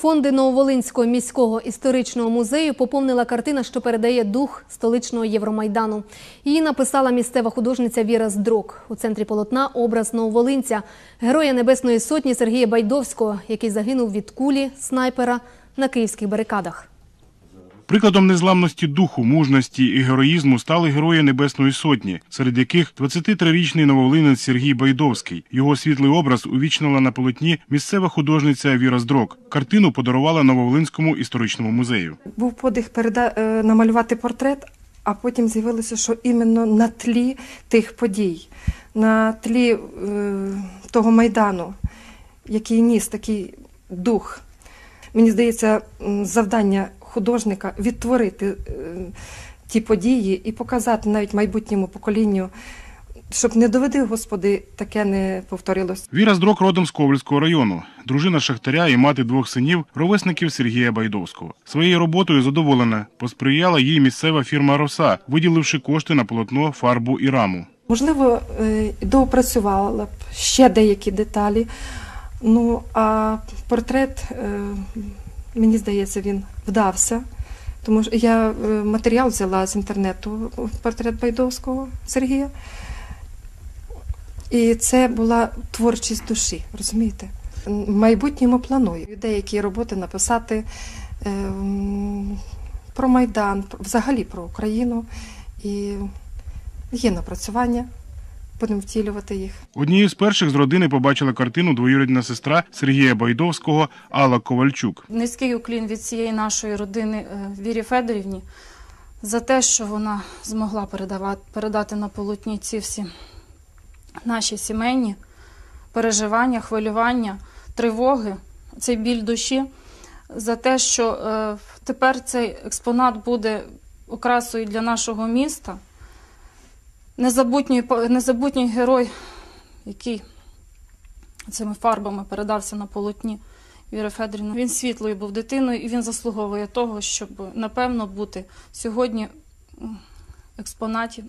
Фонди Нововолинського міського історичного музею поповнила картина, що передає дух столичного Євромайдану. Її написала місцева художниця Віра Здрок. У центрі полотна образ нововолинця, героя Небесної Сотні Сергія Байдовського, який загинув від кулі снайпера на київських барикадах. Прикладом незламності духу, мужності і героїзму стали герої Небесної Сотні, серед яких 23-річний нововолинець Сергій Байдовський. Його світлий образ увічнила на полотні місцева художниця Віра Здрок. Картину подарувала Нововолинському історичному музею. Був подих переда... е, намалювати портрет, а потім з'явилося, що іменно на тлі тих подій, на тлі е, того майдану, який ніс такий дух. Мені здається, завдання художника відтворити е, ті події і показати навіть майбутньому поколінню, щоб не доведи, Господи, таке не повторилось. Віра Здрок родом з Ковальського району, дружина шахтаря і мати двох синів, ровесників Сергія Байдовського. Своєю роботою задоволена, посприяла їй місцева фірма Роса, виділивши кошти на полотно, фарбу і раму. Можливо, е, доопрацювала б ще деякі деталі. Ну, а портрет, е, мені здається, він вдався. Тому що я е, матеріал взяла з інтернету, портрет Байдовського Сергія. І це була творчість душі, розумієте? В майбутньому планую деякі роботи написати е, про Майдан, взагалі про Україну. І є напрацювання, будемо втілювати їх. Однією з перших з родини побачила картину двоюрідна сестра Сергія Байдовського Алла Ковальчук. Низький уклін від цієї нашої родини е, Вірі Федорівні за те, що вона змогла передавати, передати на полотні ці всі наші сімейні переживання, хвилювання, тривоги, цей біль душі, за те, що е, тепер цей експонат буде окрасою для нашого міста. Незабутній, незабутній герой, який цими фарбами передався на полотні. Віра Федорівна. Він світлою був дитиною, і він заслуговує того, щоб напевно бути сьогодні експонаті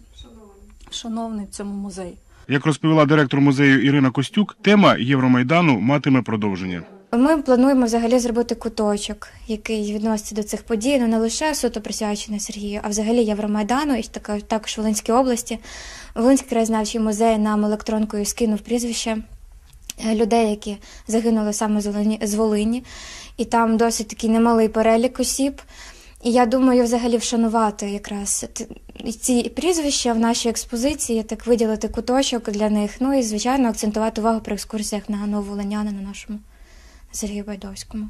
шановний в цьому музеї. Як розповіла директор музею Ірина Костюк, тема Євромайдану матиме продовження. Ми плануємо взагалі зробити куточок, який відноситься до цих подій, ну не лише суто присвячений Сергію, а взагалі Євромайдану і така- також Волинській області. Волинський краєзнавчий музей нам електронкою скинув прізвище е, людей, які загинули саме з Волині. І там досить такий немалий перелік осіб. І я думаю, взагалі вшанувати якраз ці прізвища в нашій експозиції, так виділити куточок для них. Ну і звичайно акцентувати увагу при екскурсіях на нововолинянина нашому Сергію Байдовському.